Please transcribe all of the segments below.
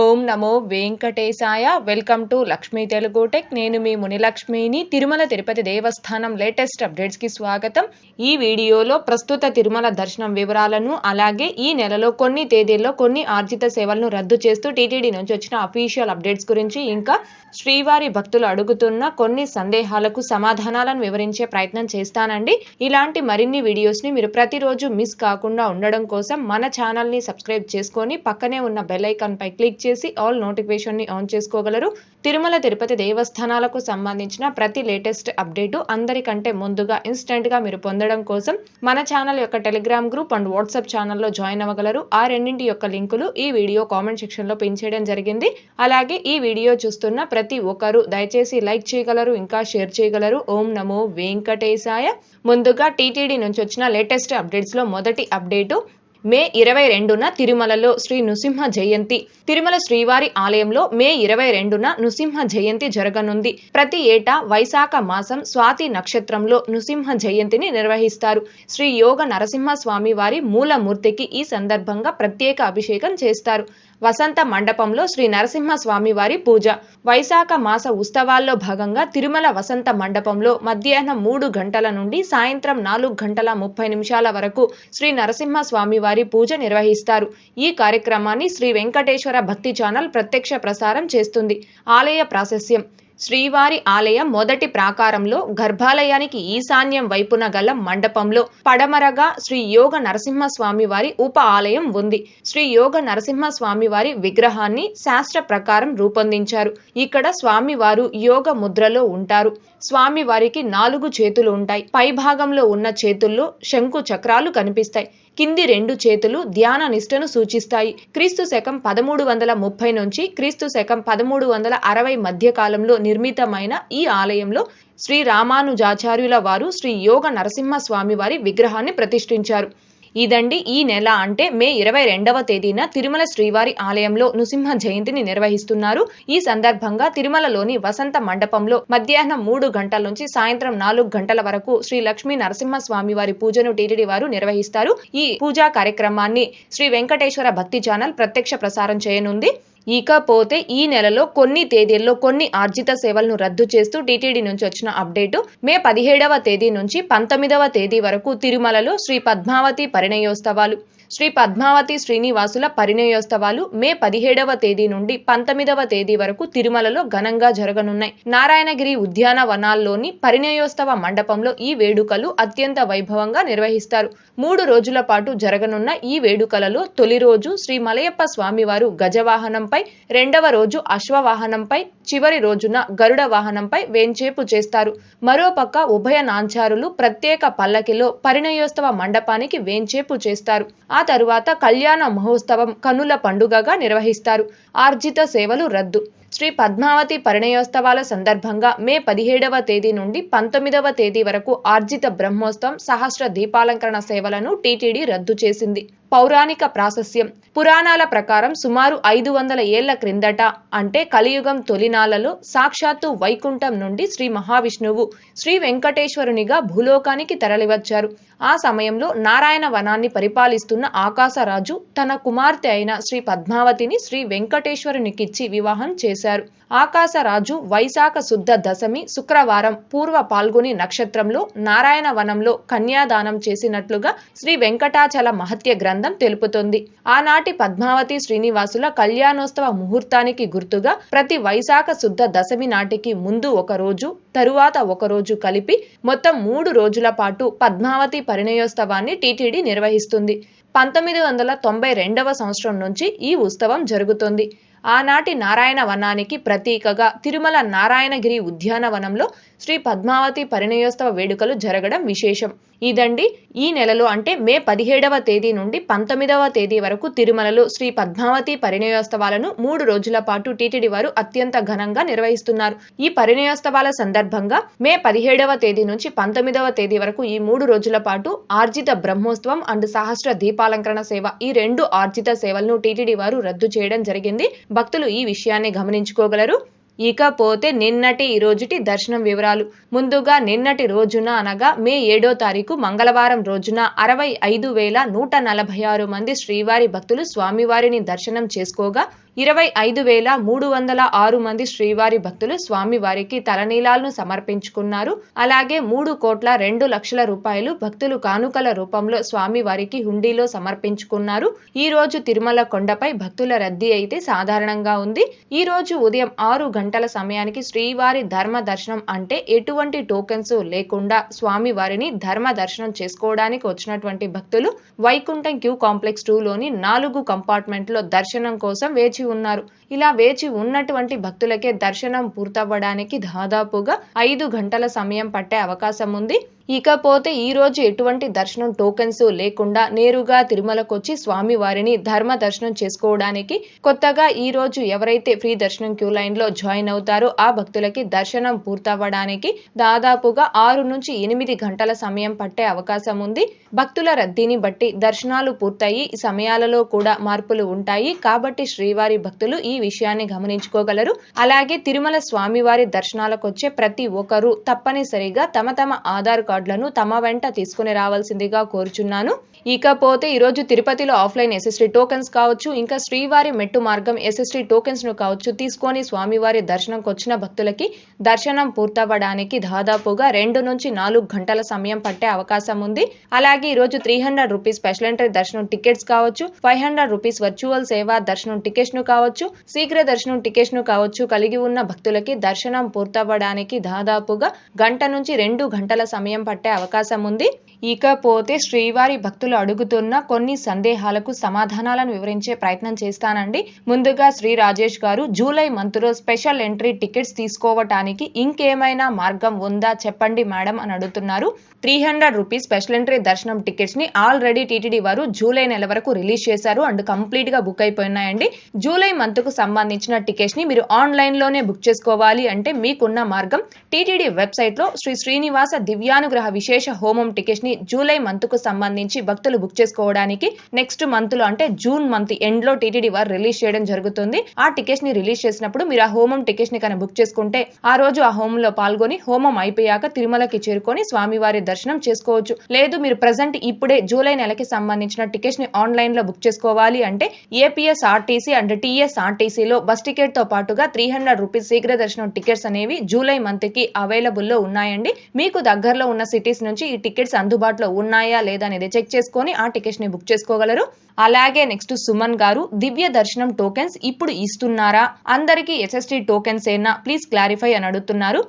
ఓం నమో వెంకటేశాయ. Welcome to Lakshmi Telugu tech. నేను మీ మునిలక్ష్మిని. తిరుమల తిరుపతి దేవస్థానం లేటెస్ట్ అప్డేట్స్కి స్వాగతం. ఈ వీడియోలో ప్రస్తుత తిరుమల దర్శనం వివరాలను అలాగే ఈ నెలలో కొన్ని తేదీల్లో కొన్ని ఆర్జిత సేవలను రద్దు చేస్తూ టీటీడీ నుంచి వచ్చిన అఫీషియల్ అప్డేట్స్ గురించి ఇంకా శ్రీవారి భక్తులు అడుగుతున్న కొన్ని సందేహాలకు సమాధానాలను వివరించే ప్రయత్నం చేస్తానండి. ఇలాంటి మరిన్ని వీడియోస్ని మీరు ప్రతిరోజు మిస్ కాకుండా ఉండడం కోసం మన ఛానల్ని సబ్స్క్రైబ్ చేసుకొని పక్కనే ఉన్న బెల్ ఐకాన్పై క్లిక్ క్లిక్ చేసి ఆల్ నోటిఫికేషన్ని ఆన్ చేసుకోగలరు. తిరుమల తిరుపతి దేవస్థానాలకు సంబంధించిన ప్రతి లేటెస్ట్ అప్డేటు అందరికంటే ముందుగా ఇన్స్టెంట్గా మీరు పొందడం కోసం మన ఛానల్ యొక్క టెలిగ్రామ్ గ్రూప్ అండ్ వాట్సాప్ ఛానల్లో జాయిన్ అవ్వగలరు. ఆ రెండింటి యొక్క లింకులు ఈ వీడియో కామెంట్ సెక్షన్లో పిన్ చేయడం జరిగింది. అలాగే ఈ వీడియో చూస్తున్న ప్రతి ఒక్కరూ దయచేసి లైక్ చేయగలరు ఇంకా షేర్ చేయగలరు. ఓం నమో వెంకటేశాయ. ముందుగా టీటీడీ నుంచి వచ్చిన లేటెస్ట్ అప్డేట్స్లో మొదటి అప్డేటు మే ఇరవై రెండున తిరుమలలో శ్రీ నృసింహ జయంతి. తిరుమల శ్రీవారి ఆలయంలో మే ఇరవై రెండున నృసింహ జయంతి జరగనుంది. ప్రతి ఏటా వైశాఖ మాసం స్వాతి నక్షత్రంలో నృసింహ జయంతిని నిర్వహిస్తారు. శ్రీ యోగ నరసింహ స్వామి వారి మూలమూర్తికి ఈ సందర్భంగా ప్రత్యేక అభిషేకం చేస్తారు. వసంత మండపంలో శ్రీ నరసింహ పూజ. వైశాఖ మాస ఉత్సవాల్లో భాగంగా తిరుమల వసంత మండపంలో మధ్యాహ్నం మూడు గంటల నుండి సాయంత్రం నాలుగు గంటల ముప్పై నిమిషాల వరకు శ్రీ నరసింహ పూజ నిర్వహిస్తారు. ఈ కార్యక్రమాన్ని శ్రీ వెంకటేశ్వర భక్తి ఛానల్ ప్రత్యక్ష ప్రసారం చేస్తుంది. ఆలయ ప్రాశస్యం. శ్రీవారి ఆలయం మొదటి ప్రాకారంలో గర్భాలయానికి ఈశాన్యం వైపున గల మండపంలో పడమరగా శ్రీ యోగ నరసింహ స్వామి వారి ఉప ఆలయం ఉంది. శ్రీ యోగ నరసింహ వారి విగ్రహాన్ని శాస్త్ర ప్రకారం రూపొందించారు. ఇక్కడ స్వామివారు యోగ ముద్రలో ఉంటారు. స్వామి వారికి నాలుగు చేతులు ఉంటాయి. పై భాగంలో ఉన్న చేతుల్లో శంకు చక్రాలు కనిపిస్తాయి. కింది రెండు చేతులు ధ్యాన నిష్టను సూచిస్తాయి. క్రీస్తు శకం పదమూడు వందల ముప్పై నుంచి క్రీస్తు శకం పదమూడు వందల అరవై మధ్య కాలంలో నిర్మితమైన ఈ ఆలయంలో శ్రీ రామానుజాచార్యుల వారు శ్రీ యోగ నరసింహ స్వామి వారి విగ్రహాన్ని ప్రతిష్ఠించారు. ఇదండి ఈ నెల అంటే మే ఇరవై రెండవ తేదీన తిరుమల శ్రీవారి ఆలయంలో నృసింహ జయంతిని నిర్వహిస్తున్నారు. ఈ సందర్భంగా తిరుమలలోని వసంత మండపంలో మధ్యాహ్నం మూడు గంటల నుంచి సాయంత్రం నాలుగు గంటల వరకు శ్రీ లక్ష్మీ నరసింహ స్వామి వారి పూజను టీటీడీ వారు నిర్వహిస్తారు. ఈ పూజా కార్యక్రమాన్ని శ్రీ వెంకటేశ్వర భక్తి ఛానల్ ప్రత్యక్ష ప్రసారం చేయనుంది. ఇకపోతే ఈ నెలలో కొన్ని తేదీల్లో కొన్ని ఆర్జిత సేవలను రద్దు చేస్తూ టీటీడీ నుంచి వచ్చిన అప్డేటు మే పదిహేడవ తేదీ నుంచి పంతొమ్మిదవ తేదీ వరకు తిరుమలలో శ్రీ పద్మావతి పరిణయోత్సవాలు. శ్రీ పద్మావతి శ్రీనివాసుల పరిణయోత్సవాలు మే పదిహేడవ తేదీ నుండి పంతొమ్మిదవ తేదీ వరకు తిరుమలలో ఘనంగా జరగనున్నాయి. నారాయణగిరి ఉద్యానవనాల్లోని పరిణయోత్సవ మండపంలో ఈ వేడుకలు అత్యంత వైభవంగా నిర్వహిస్తారు. మూడు రోజుల పాటు జరగనున్న ఈ వేడుకలలో తొలి రోజు శ్రీ మలయప్ప స్వామివారు గజవాహనంపై రెండవ రోజు అశ్వవాహనంపై చివరి రోజున గరుడ వాహనంపై వేంచేపు చేస్తారు. మరోపక్క ఉభయ నాంచారులు ప్రత్యేక పల్లకిలో పరిణయోత్సవ మండపానికి వేంచేపు చేస్తారు. ఆ తరువాత కళ్యాణ మహోత్సవం కనుల పండుగగా నిర్వహిస్తారు. ఆర్జిత సేవలు రద్దు. శ్రీ పద్మావతి పరిణయోత్సవాల సందర్భంగా మే పదిహేడవ తేదీ నుండి పంతొమ్మిదవ తేదీ వరకు ఆర్జిత బ్రహ్మోత్సవం సహస్ర దీపాలంకరణ సేవలను టీటీడీ రద్దు చేసింది. పౌరాణిక ప్రాశస్యం పురాణాల ప్రకారం సుమారు ఐదు వందల ఏళ్ళ క్రిందట అంటే కలియుగం తొలినాలలో సాక్షాత్తు వైకుంఠం నుండి శ్రీ మహావిష్ణువు శ్రీ వెంకటేశ్వరునిగా భూలోకానికి తరలివచ్చారు. ఆ సమయంలో నారాయణ వనాన్ని పరిపాలిస్తున్న ఆకాశరాజు తన కుమార్తె అయిన శ్రీ పద్మావతిని శ్రీ వెంకటేశ్వరునికిచ్చి వివాహం చేశారు. ఆకాశరాజు వైశాఖ శుద్ధ దశమి శుక్రవారం పూర్వ పాల్గొని నక్షత్రంలో నారాయణ వనంలో కన్యాదానం చేసినట్లుగా శ్రీ వెంకటాచల మహత్య గ్రంథం తెలుపుతోంది. ఆనాటి పద్మావతి శ్రీనివాసుల కళ్యాణోత్సవ ముహూర్తానికి గుర్తుగా ప్రతి వైశాఖ శుద్ధ దశమి నాటికి ముందు ఒక రోజు తరువాత ఒక రోజు కలిపి మొత్తం మూడు రోజుల పాటు పద్మావతి పరిణయోత్సవాన్ని టీటీడీ నిర్వహిస్తుంది. పంతొమ్మిది వందల తొంభై రెండవ సంవత్సరం నుంచి ఈ ఉత్సవం జరుగుతుంది. ఆనాటి నారాయణ వనానికి ప్రతీకగా తిరుమల నారాయణగిరి ఉద్యానవనంలో శ్రీ పద్మావతి పరిణయోత్సవ వేడుకలు జరగడం విశేషం. ఇదండి ఈ నెలలో అంటే మే పదిహేడవ తేదీ నుండి పంతొమ్మిదవ తేదీ వరకు తిరుమలలో శ్రీ పద్మావతి పరిణయోత్సవాలను మూడు రోజుల పాటు టీటీడీ వారు అత్యంత ఘనంగా నిర్వహిస్తున్నారు. ఈ పరిణయోత్సవాల సందర్భంగా మే పదిహేడవ తేదీ నుంచి పంతొమ్మిదవ తేదీ వరకు ఈ మూడు రోజుల పాటు ఆర్జిత బ్రహ్మోత్సవం అండ్ సహస్ర దీపాలంకరణ సేవ ఈ రెండు ఆర్జిత సేవలను టీటీడీ వారు రద్దు చేయడం జరిగింది. భక్తులు ఈ విషయాన్ని గమనించుకోగలరు. ఇకపోతే నిన్నటి ఈ రోజుటి దర్శనం వివరాలు. ముందుగా నిన్నటి రోజున అనగా మే ఏడో తారీఖు మంగళవారం రోజున అరవై ఐదు వేల నూట నలభై ఆరు మంది శ్రీవారి భక్తులు స్వామివారిని దర్శనం చేసుకోగా ఇరవై ఐదు వేల మూడు వందల ఆరు మంది శ్రీవారి భక్తులు స్వామివారికి తలనీలాలను సమర్పించుకున్నారు. అలాగే మూడు కోట్ల రెండు లక్షల రూపాయలు భక్తులు కానుకల రూపంలో స్వామివారికి హుండీలో సమర్పించుకున్నారు. ఈ రోజు తిరుమల కొండపై భక్తుల రద్దీ అయితే సాధారణంగా ఉంది. ఈ రోజు ఉదయం ఆరు గంటల సమయానికి శ్రీవారి ధర్మ దర్శనం అంటే ఎటువంటి టోకెన్స్ లేకుండా స్వామివారిని ధర్మ దర్శనం చేసుకోవడానికి వచ్చినటువంటి భక్తులు వైకుంఠం క్యూ కాంప్లెక్స్ టూలోని నాలుగు కంపార్ట్మెంట్లో దర్శనం కోసం వేచి ఉన్నారు. ఇలా వేచి ఉన్నటువంటి భక్తులకే దర్శనం పూర్తవ్వడానికి దాదాపుగా ఐదు గంటల సమయం పట్టే అవకాశం ఉంది. ఇకపోతే ఈ రోజు ఎటువంటి దర్శనం టోకెన్స్ లేకుండా నేరుగా తిరుమలకు వచ్చి స్వామి వారిని ధర్మ దర్శనం చేసుకోవడానికి కొత్తగా ఈ రోజు ఎవరైతే ఫ్రీ దర్శనం క్యూ లైన్లో జాయిన్ అవుతారో ఆ భక్తులకి దర్శనం పూర్తవ్వడానికి దాదాపుగా ఆరు నుంచి ఎనిమిది గంటల సమయం పట్టే అవకాశం ఉంది. భక్తుల రద్దీని బట్టి దర్శనాలు పూర్తయి ఈ సమయాలలో కూడా మార్పులు ఉంటాయి. కాబట్టి శ్రీవారి భక్తులు ఈ విషయాన్ని గమనించుకోగలరు. అలాగే తిరుమల స్వామివారి దర్శనాలకు వచ్చే ప్రతి ఒక్కరూ తప్పనిసరిగా తమ తమ ఆధార్ కార్డులను తమ వెంట తీసుకుని రావాల్సిందిగా కోరుచున్నాను. ఇకపోతే ఈరోజు తిరుపతిలో ఆఫ్లైన్ ఎస్ఎస్టీ టోకెన్స్ కావచ్చు ఇంకా శ్రీవారి మెట్టు మార్గం ఎస్ఎస్టీ టోకెన్స్ను కావచ్చు తీసుకొని స్వామివారి దర్శనంకి వచ్చిన భక్తులకి దర్శనం పూర్తవ్వడానికి దాదాపుగా రెండు నుంచి నాలుగు గంటల సమయం పట్టే అవకాశం ఉంది. అలాగే ఈరోజు three hundred rupees special entry దర్శనం టికెట్స్ కావచ్చు ఫైవ్ హండ్రెడ్ రూపీస్ వర్చువల్ సేవా దర్శనం టికెట్స్ను కావచ్చు శీఘ్ర దర్శనం టికెట్ను కావచ్చు కలిగి ఉన్న భక్తులకి దర్శనం పూర్తవ్వడానికి దాదాపుగా గంట నుంచి రెండు గంటల సమయం పట్టే అవకాశం ఉంది. ఇకపోతే శ్రీవారి భక్తులు అడుగుతున్న కొన్ని సందేహాలకు సమాధానాలను వివరించే ప్రయత్నం చేస్తానండి. ముందుగా శ్రీ రాజేష్ గారు జూలై మంత్లో స్పెషల్ ఎంట్రీ టికెట్స్ తీసుకోవటానికి ఇంకేమైనా మార్గం ఉందా చెప్పండి మేడం అని అడుగుతున్నారు. Three hundred rupees special entry దర్శనం టికెట్స్ని ఆల్రెడీ టీటీడీ వారు జూలై నెల వరకు రిలీజ్ చేశారు. అండ్ కంప్లీట్గా బుక్ అయిపోయినాయండి. జూలై మంత్కు సంబంధించిన టికెట్స్ని మీరు ఆన్లైన్లోనే బుక్ చేసుకోవాలి అంటే మీకున్న మార్గం టీటీడీ వెబ్సైట్లో శ్రీ శ్రీనివాస దివ్యానుగ్రహ విశేష హోమం టికెట్స్ని జూలై మంత్కు సంబంధించి భక్తులు బుక్ చేసుకోవడానికి నెక్స్ట్ మంత్లో అంటే జూన్ మంత్ ఎండ్లో టీటీడీ వారు రిలీజ్ చేయడం జరుగుతుంది. ఆ టికెట్స్ని రిలీజ్ చేసినప్పుడు మీరు ఆ హోమం టికెట్స్ని కానీ బుక్ చేసుకుంటే ఆ రోజు ఆ హోమంలో పాల్గొని హోమం అయిపోయాక తిరుమలకి చేరుకొని స్వామివారి దర్శనం చేసుకోవచ్చు. లేదు మీరు ప్రజెంట్ ఇప్పుడే జూలై నెలకి సంబంధించిన టికెట్స్ని ఆన్లైన్లో బుక్ చేసుకోవాలి అంటే ఏపీఎస్ ఆర్టీసీ అండ్ టీఎస్ ఆర్టీసీలో బస్ టికెట్తో పాటుగా త్రీ హండ్రెడ్ రూపీస్ శీఘ్ర దర్శనం టికెట్స్ అనేవి జూలై మంత్కి అవైలబుల్లో ఉన్నాయండి. మీకు దగ్గరలో ఉన్న సిటీస్ నుంచి ఈ టికెట్స్ అందుబాటులో ఉన్నాయా లేదా అనేది చెక్ చేసుకొని ఆ టికెట్స్ని బుక్ చేసుకోగలరు. అలాగే నెక్స్ట్ సుమన్ గారు దివ్య దర్శనం టోకెన్స్ ఇప్పుడు ఇస్తున్నారా? అందరికీ ఎస్ఎస్టీ టోకెన్స్ ఏనా? ప్లీజ్ క్లారిఫై అని అడుగుతున్నారు.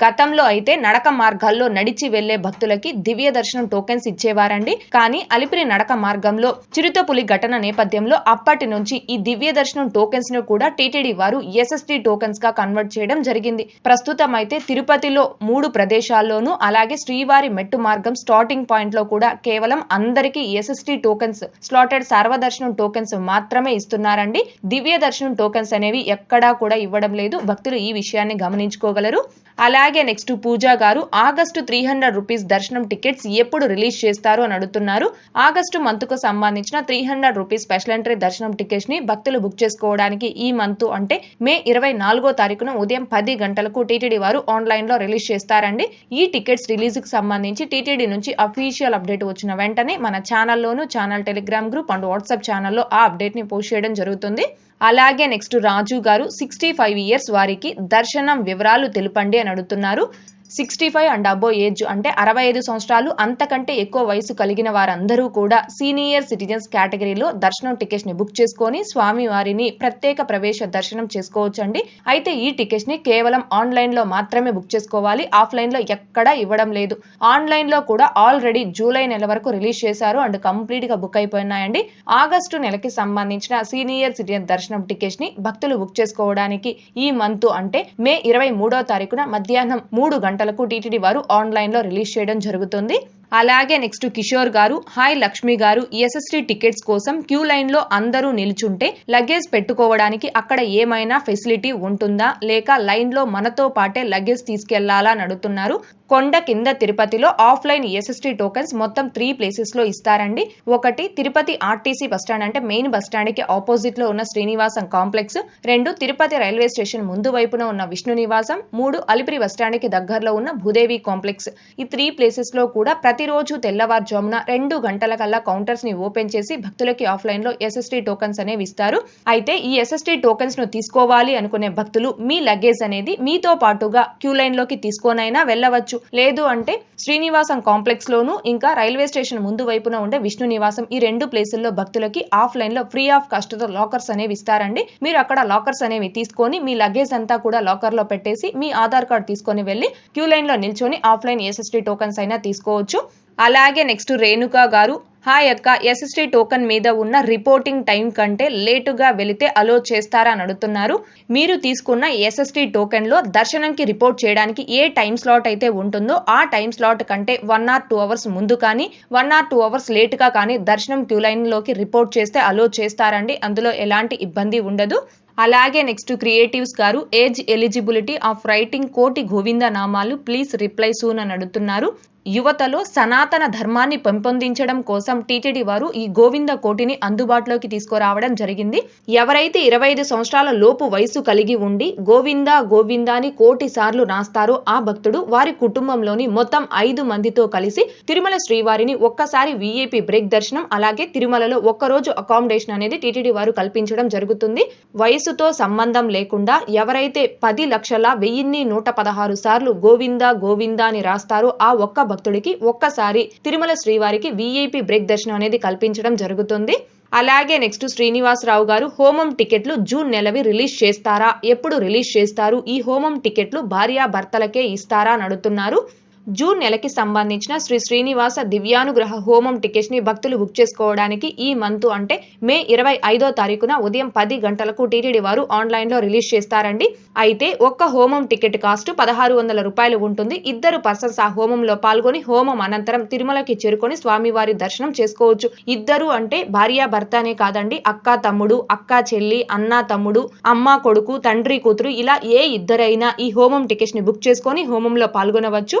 గతంలో అయితే నడక మార్గాల్లో నడిచి వెళ్ళే భక్తులకి దివ్య దర్శనం టోకెన్స్ ఇచ్చేవారండి. కానీ అలిపిరి నడక మార్గంలో చిరుతపులి ఘటన నేపథ్యంలో అప్పటి నుంచి ఈ దివ్య దర్శనం టోకెన్స్ను కూడా టీటీడీ వారు ఎస్ఎస్టీ టోకెన్స్గా కన్వర్ట్ చేయడం జరిగింది. ప్రస్తుతం అయితే తిరుపతిలో మూడు ప్రదేశాల్లోనూ అలాగే శ్రీవారి మెట్టు మార్గం స్టార్టింగ్ పాయింట్లో కూడా కేవలం అందరికీ ఎస్ఎస్టీ టోకెన్స్ స్లాటెడ్ సర్వదర్శనం టోకెన్స్ మాత్రమే ఇస్తున్నారండి. దివ్య దర్శనం టోకెన్స్ అనేవి ఎక్కడా కూడా ఇవ్వడం లేదు. భక్తులు ఈ విషయాన్ని గమనించుకోగలరు. అలా అలాగే నెక్స్ట్ పూజా గారు ఆగస్టు త్రీ హండ్రెడ్ రూపీస్ దర్శనం టికెట్స్ ఎప్పుడు రిలీజ్ చేస్తారు అని అడుగుతున్నారు. ఆగస్టు మంత్కు సంబంధించిన three hundred rupees special entry దర్శనం టికెట్స్ని భక్తులు బుక్ చేసుకోవడానికి ఈ మంత్ అంటే మే ఇరవై నాలుగో తారీఖున ఉదయం పది గంటలకు టీటీడీ వారు ఆన్లైన్లో రిలీజ్ చేస్తారండి. ఈ టికెట్స్ రిలీజ్కి సంబంధించి టీటీడీ నుంచి అఫీషియల్ అప్డేట్ వచ్చిన వెంటనే మన ఛానల్లోను channel Telegram group and WhatsApp ఛానల్లో ఆ అప్డేట్ని పోస్ట్ చేయడం జరుగుతుంది. అలాగే నెక్స్ట్ రాజు గారు సిక్స్టీ ఫైవ్ ఇయర్స్ వారికి దర్శనం వివరాలు తెలుపండి అని అడుగుతున్నారు. Sixty five and above age అంటే అరవై ఐదు సంవత్సరాలు అంతకంటే ఎక్కువ వయసు కలిగిన వారందరూ కూడా సీనియర్ సిటిజన్స్ కేటగిరీలో దర్శనం టికెట్స్ని బుక్ చేసుకొని స్వామివారిని ప్రత్యేక ప్రవేశ దర్శనం చేసుకోవచ్చండి. అయితే ఈ టికెట్స్ని కేవలం ఆన్లైన్లో మాత్రమే బుక్ చేసుకోవాలి. ఆఫ్లైన్లో ఎక్కడా ఇవ్వడం లేదు. ఆన్లైన్లో కూడా ఆల్రెడీ జూలై నెల వరకు రిలీజ్ చేశారు అండ్ కంప్లీట్గా బుక్ అయిపోయినాయండి. ఆగస్టు నెలకి సంబంధించిన సీనియర్ సిటిజన్ దర్శనం టికెట్స్ని భక్తులు బుక్ చేసుకోవడానికి ఈ మంత్ అంటే మే ఇరవై మూడో తారీఖున మధ్యాహ్నం మూడు గంటలకు టీటీడీ వారు ఆన్లైన్లో రిలీజ్ చేయడం జరుగుతుంది. అలాగే నెక్స్ట్ కిషోర్ గారు హాయ్ లక్ష్మి గారు ఎస్ఎస్టీ టికెట్స్ కోసం క్యూ లైన్లో అందరూ నిల్చుంటే లగేజ్ పెట్టుకోవడానికి అక్కడ ఏమైనా ఫెసిలిటీ ఉంటుందా? లేక లైన్లో మనతో పాటే లగేజ్ తీసుకెళ్ళాలా నడుతున్నారు? అడుగుతున్నారు కొండ కింద తిరుపతిలో ఆఫ్లైన్ ఎస్ఎస్టీ టోకెన్స్ మొత్తం త్రీ ప్లేసెస్లో ఇస్తారండి. ఒకటి తిరుపతి ఆర్టీసీ బస్టాండ్ అంటే మెయిన్ బస్టాండ్కి ఆపోజిట్లో ఉన్న శ్రీనివాసం కాంప్లెక్స్. రెండు తిరుపతి రైల్వే స్టేషన్ ముందు వైపున ఉన్న విష్ణు నివాసం. మూడు అలిపిరి బస్టాండ్కి దగ్గరలో ఉన్న భూదేవి కాంప్లెక్స్. ఈ త్రీ ప్లేసెస్లో కూడా ప్రతిరోజు తెల్లవారుజామున రెండు గంటల కల్లా కౌంటర్స్ని ఓపెన్ చేసి భక్తులకి ఆఫ్లైన్లో ఎస్ఎస్టీ టోకెన్స్ అనేవి ఇస్తారు. అయితే ఈ ఎస్ఎస్టీ టోకెన్స్ను తీసుకోవాలి అనుకునే భక్తులు మీ లగేజ్ అనేది మీతో పాటుగా క్యూ లైన్లోకి తీసుకోనైనా వెళ్ళవచ్చు. లేదు అంటే శ్రీనివాసం కాంప్లెక్స్ లోను ఇంకా రైల్వే స్టేషన్ ముందు వైపున ఉండే విష్ణు నివాసం ఈ రెండు ప్లేసుల్లో భక్తులకి ఆఫ్లైన్లో ఫ్రీ ఆఫ్ కాస్ట్తో లాకర్స్ అనేవి ఇస్తారండి. మీరు అక్కడ లాకర్స్ అనేవి తీసుకొని మీ లగేజ్ అంతా కూడా లాకర్లో పెట్టేసి మీ ఆధార్ కార్డ్ తీసుకొని వెళ్ళి క్యూ లైన్లో నిల్చొని ఆఫ్లైన్ ఎస్ఎస్టీ టోకన్స్ అయినా తీసుకోవచ్చు. అలాగే నెక్స్ట్ రేణుకా గారు హాయ్ అక్క ఎస్ఎస్టీ టోకన్ మీద ఉన్న రిపోర్టింగ్ టైం కంటే లేటుగా వెళితే అలో చేస్తారా? అని అడుగుతున్నారు. మీరు తీసుకున్న ఎస్ఎస్టీ టోకెన్లో దర్శనంకి రిపోర్ట్ చేయడానికి ఏ టైం స్లాట్ అయితే ఉంటుందో ఆ టైం స్లాట్ కంటే వన్ ఆర్ టూ అవర్స్ ముందు కానీ వన్ ఆర్ టూ అవర్స్ లేట్గా కానీ దర్శనం క్యూ లైన్లోకి రిపోర్ట్ చేస్తే అలో చేస్తారండి. అందులో ఎలాంటి ఇబ్బంది ఉండదు. అలాగే నెక్స్ట్ క్రియేటివ్స్ గారు ఏజ్ ఎలిజిబిలిటీ ఆఫ్ రైటింగ్ కోటి గోవింద నామాలు ప్లీజ్ రిప్లై సూన్ అని అడుగుతున్నారు. యువతలో సనాతన ధర్మాన్ని పెంపొందించడం కోసం టీటీడీ వారు ఈ గోవింద కోటిని అందుబాటులోకి తీసుకురావడం జరిగింది. ఎవరైతే ఇరవై ఐదు సంవత్సరాల లోపు వయసు కలిగి ఉండి గోవింద గోవింద అని కోటి సార్లు రాస్తారో ఆ భక్తుడు వారి కుటుంబంలోని మొత్తం ఐదు మందితో కలిసి తిరుమల శ్రీవారిని ఒక్కసారి విఐపి బ్రేక్ దర్శనం అలాగే తిరుమలలో ఒక్కరోజు అకామిడేషన్ అనేది టీటీడీ వారు కల్పించడం జరుగుతుంది. వయసుతో సంబంధం లేకుండా ఎవరైతే పది లక్షల వెయ్యిన్ని నూట పదహారు సార్లు గోవింద గోవింద అని రాస్తారో ఆ ఒక్క భక్తుడికి ఒక్కసారి తిరుమల శ్రీవారికి విఐపి బ్రేక్ దర్శనం అనేది కల్పించడం జరుగుతుంది. అలాగే నెక్స్ట్ శ్రీనివాసరావు గారు హోమం టికెట్లు జూన్ నెలవి రిలీజ్ చేస్తారా? ఎప్పుడు రిలీజ్ చేస్తారు? ఈ హోమం టికెట్లు భార్యా భర్తలకే ఇస్తారా? అని అడుగుతున్నారు. జూన్ నెలకి సంబంధించిన శ్రీ శ్రీనివాస దివ్యానుగ్రహ హోమం టికెట్స్ని భక్తులు బుక్ చేసుకోవడానికి ఈ మంత్ అంటే మే ఇరవై ఐదో తారీఖున ఉదయం పది గంటలకు టీటీడీ వారు ఆన్లైన్లో రిలీజ్ చేస్తారండి. అయితే ఒక్క హోమం టికెట్ కాస్ట్ పదహారు వందల రూపాయలు ఉంటుంది. ఇద్దరు పర్సన్స్ ఆ హోమంలో పాల్గొని హోమం అనంతరం తిరుమలకి చేరుకొని స్వామివారి దర్శనం చేసుకోవచ్చు. ఇద్దరు అంటే భార్య భర్త అనే కాదండి. అక్క తమ్ముడు అక్క చెల్లి అన్న తమ్ముడు అమ్మ కొడుకు తండ్రి కూతురు ఇలా ఏ ఇద్దరైనా ఈ హోమం టికెట్స్ని బుక్ చేసుకొని హోమంలో పాల్గొనవచ్చు.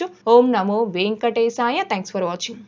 చేసుకోవచ్చు ఓం నమో వెంకటేశాయ. Thanks for watching